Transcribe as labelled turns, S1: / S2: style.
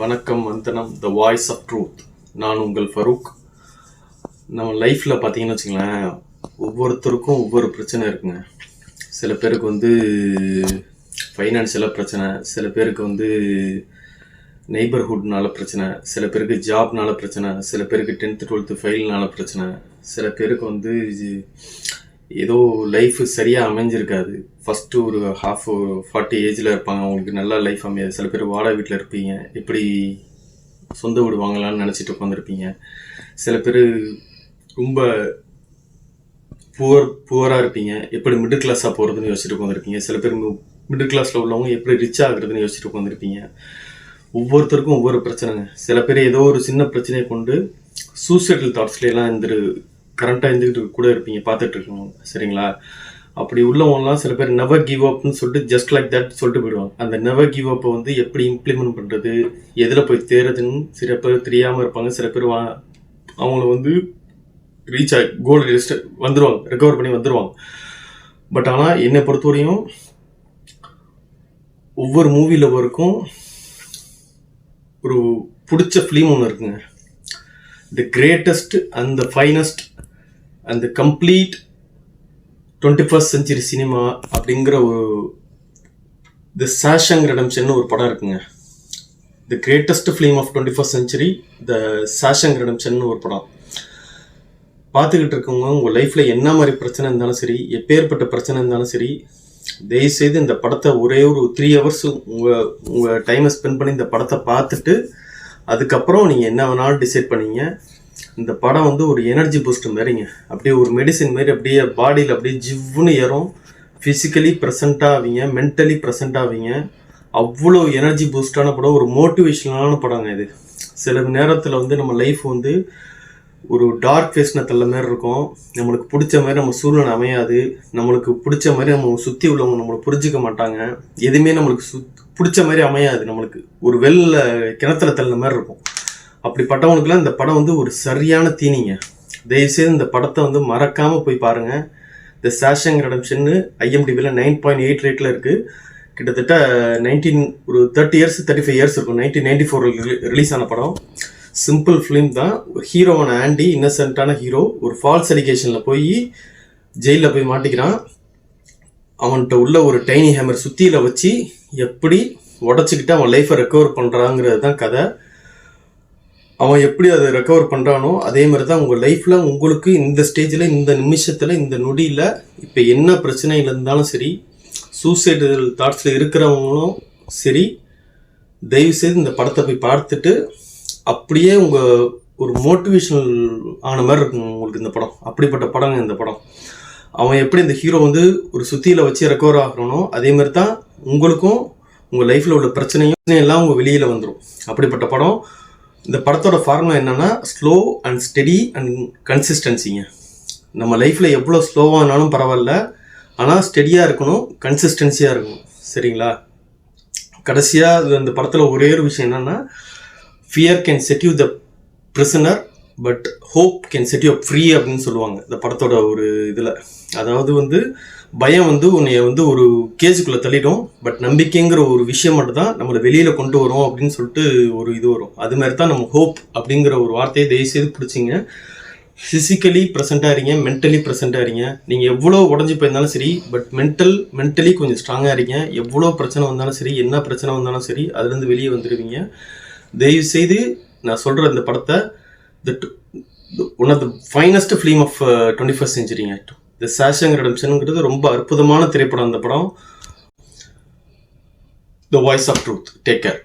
S1: வணக்கம் வந்தனம் த voice of truth நான் உங்கள் ஃபரூக். நம்ம லைஃப்பில் பார்த்தீங்கன்னு வச்சுங்களேன் ஒவ்வொருத்தருக்கும் ஒவ்வொரு பிரச்சனை இருக்குங்க. சில பேருக்கு வந்து ஃபைனான்ஷியலாக பிரச்சனை சில பேருக்கு வந்து நெய்பர்ஹுட்னால பிரச்சனை சில பேருக்கு ஜாப்னால பிரச்சனை சில பேருக்கு டென்த்து டுவெல்த்து ஃபெயில்னால பிரச்சனை சில பேருக்கு வந்து ஏதோ லைஃப் சரியாக அமைஞ்சிருக்காது. ஃபஸ்ட்டு ஒரு ஹாஃப் ஃபார்ட்டி ஏஜில் இருப்பாங்க. அவங்களுக்கு நல்லா லைஃப் அமையாது. சில பேர் வாடகை வீட்டில் இருப்பீங்க. எப்படி சொந்த வீடு வாங்கலாம்னு நினச்சிட்டு உட்காந்துருப்பீங்க சில பேர் ரொம்ப புவர் புவராக இருப்பீங்க. எப்படி மிடில் கிளாஸாக போகிறதுன்னு யோசிச்சுட்டு உட்காந்துருப்பீங்க சில பேர் மிடில் கிளாஸில் உள்ளவங்க எப்படி ரிச் ஆகுறதுன்னு யோசிச்சுட்டு உட்காந்துருப்பீங்க ஒவ்வொருத்தருக்கும் ஒவ்வொரு பிரச்சனைங்க. சில பேர் ஏதோ ஒரு சின்ன பிரச்சனையை கொண்டு சூசைடல் தாட்ஸ்லாம் இருந்து கரண்ட்டாக இருந்துக்கிட்டு கூட இருப்பீங்க பார்த்துட்டு இருக்கணும் சரிங்களா? அப்படி உள்ளவங்கலாம் சில பேர் நெவர் கிவ் அப்னு சொல்லிட்டு ஜஸ்ட் லைக் தட் சொல்லிட்டு போயிடுவாங்க. அந்த நெவர் கிவ் அப்பை வந்து எப்படி இம்ப்ளிமெண்ட் பண்ணுறது எதில் போய் தேர்றதுன்னு சில பேர் தெரியாமல் இருப்பாங்க சில பேர் வா அவங்கள வந்து ரீச் ஆகி கோல் லிஸ்ட் வந்துடுவாங்க ரெக்கவர் பண்ணி வந்துடுவாங்க பட் ஆனால் என்னை பொறுத்தவரையும் ஒவ்வொரு மூவி லவருக்கும் ஒரு பிடிச்ச ஃபிலிம் ஒன்று இருக்குங்க. The greatest and the finest அந்த complete twenty first century cinema அப்படிங்கிற ஒரு தி சாஷங் ரெடம்ஷன் ஒரு படம் இருக்குங்க. The greatest film of twenty first century the Shawshank Redemption ஒரு படம். பார்த்துக்கிட்டு இருக்கவங்க உங்கள் லைஃப்பில் என்ன மாதிரி பிரச்சனை இருந்தாலும் சரி எப்பேற்பட்ட பிரச்சனை இருந்தாலும் சரி தயவுசெய்து இந்த படத்தை ஒரே ஒரு த்ரீ ஹவர்ஸ் உங்கள் உங்கள் டைமை ஸ்பெண்ட் பண்ணி இந்த படத்தை பார்த்துட்டு அதுக்கப்புறம் நீங்கள் என்ன வேணாலும் டிசைட் பண்ணீங்க. இந்த படம் வந்து ஒரு எனர்ஜி பூஸ்ட் மாதிரிங்க. அப்படியே ஒரு மெடிசின் மாதிரி அப்படியே பாடியில் அப்படியே ஜிவ்வுன்னு ஏறும். ஃபிசிக்கலி ப்ரெசண்ட் ஆவீங்க மென்டலி ப்ரெசண்ட் ஆவீங்க. அவ்வளோ எனர்ஜி பூஸ்டான படம் ஒரு மோட்டிவேஷனலான படங்க இது. சில நேரத்தில் வந்து நம்ம லைஃப் வந்து ஒரு டார்க் ஃபேஸ்ன தள்ள மாதிரி இருக்கும். நம்மளுக்கு பிடிச்ச மாதிரி நம்ம சூழ்நிலை அமையாது. நம்மளுக்கு பிடிச்ச மாதிரி நம்ம சுற்றி உள்ளவங்க நம்மளை புரிஞ்சுக்க மாட்டாங்க. எதுவுமே நம்மளுக்கு சுத் பிடிச்ச மாதிரி அமையாது. நம்மளுக்கு ஒரு வெள்ள கிணத்துல தள்ள மாதிரி இருக்கும். அப்படிப்பட்டவனுக்குலாம் இந்த படம் வந்து ஒரு சரியான தீனிங்க. தயவுசெய்து இந்த படத்தை வந்து மறக்காமல் போய் பாருங்கள் இந்த சாஷங் ரெடம்ஷன்னு ஐஎம்டிபியில் நைன் பாயிண்ட் எயிட் ரேட்டில் இருக்குது கிட்டத்தட்ட நைன்டீன் ஒரு thirty years thirty five years இருக்கும். நைன்டீன் நைன்டி ஃபோரில் ரிலீஸ் ஆன படம். சிம்பிள் ஃபிலிம் தான். ஹீரோவான ஆண்டி இன்னசென்ட்டான ஹீரோ ஒரு ஃபால்ஸ் எலிகேஷனில் போய் ஜெயிலில் போய் மாட்டிக்கிறான். அவன்கிட்ட உள்ள ஒரு டைனி ஹேமர் சுத்தியில் வச்சு எப்படி உடச்சிக்கிட்டு அவன் லைஃப்பை ரெக்கவர் பண்ணுறாங்கிறது தான் கதை. அவன் எப்படி அதை ரெக்கவர் பண்ணுறானோ அதே மாதிரி தான் உங்கள் லைஃப்பில் உங்களுக்கு இந்த ஸ்டேஜில் இந்த நிமிஷத்தில் இந்த நொடியில் இப்போ என்ன பிரச்சனையில் இருந்தாலும் சரி சூசைடல் தாட்ஸில் இருக்கிறவங்களும் சரி தயவுசெய்து இந்த படத்தை போய் பார்த்துட்டு அப்படியே உங்கள் ஒரு மோட்டிவேஷனல் ஆன மாதிரி இருக்கும் உங்களுக்கு இந்த படம். அப்படிப்பட்ட படம் இந்த படம். அவன் எப்படி இந்த ஹீரோ வந்து ஒரு சுத்தியில் வச்சு ரெக்கவர் ஆகிறானோ அதே மாதிரி தான் உங்களுக்கும் உங்கள் லைஃப்பில் உள்ள பிரச்சனையும் எல்லாம் உங்கள் வெளியில் வந்துடும் அப்படிப்பட்ட படம். இந்த படத்தோட ஃபார்முலா என்னன்னா ஸ்லோ அண்ட் ஸ்டெடி அண்ட் கன்சிஸ்டன்சிங்க நம்ம லைஃப்பில் எவ்வளோ ஸ்லோவானாலும் பரவாயில்ல ஆனால் ஸ்டெடியாக இருக்கணும் கன்சிஸ்டன்சியாக இருக்கணும். சரிங்களா? கடைசியாக அந்த படத்தில் ஒரே ஒரு விஷயம் என்னென்னா fear can set you the prisoner but hope can set you free அப்படின்னு சொல்லுவாங்க. இந்த படத்தோட ஒரு இதில். அதாவது வந்து பயம் வந்து உன்னைய வந்து ஒரு கேஜுக்குள்ளே தள்ளிடும். பட் நம்பிக்கைங்கிற ஒரு விஷயம் மட்டும் தான் நம்மளை வெளியில் கொண்டு வரும் அப்படின்னு சொல்லிட்டு ஒரு இது வரும். அது மாதிரி தான் நம்ம ஹோப் அப்படிங்கிற ஒரு வார்த்தையை தயவுசெய்து பிடிச்சிங்க. ஃபிசிக்கலி ப்ரெசென்ட்டாக இருங்க மென்டலி ப்ரெசண்ட்டாக இருங்க. நீங்கள் எவ்வளோ உடஞ்சி போயிருந்தாலும் சரி பட் மென்டல் மென்டலி கொஞ்சம் ஸ்ட்ராங்காக இருங்க. எவ்வளோ பிரச்சனை வந்தாலும் சரி என்ன பிரச்சனை வந்தாலும் சரி அதுலேருந்து வெளியே வந்துடுவீங்க தயவு செய்து நான் சொல்கிற இந்த படத்தை the one of the finest film of twenty first செஞ்சுரிங்க the Shawshank ரெடம்ஷனுங்கிறது ரொம்ப அற்புதமான திரைப்படம் அந்த படம். The voice of truth take care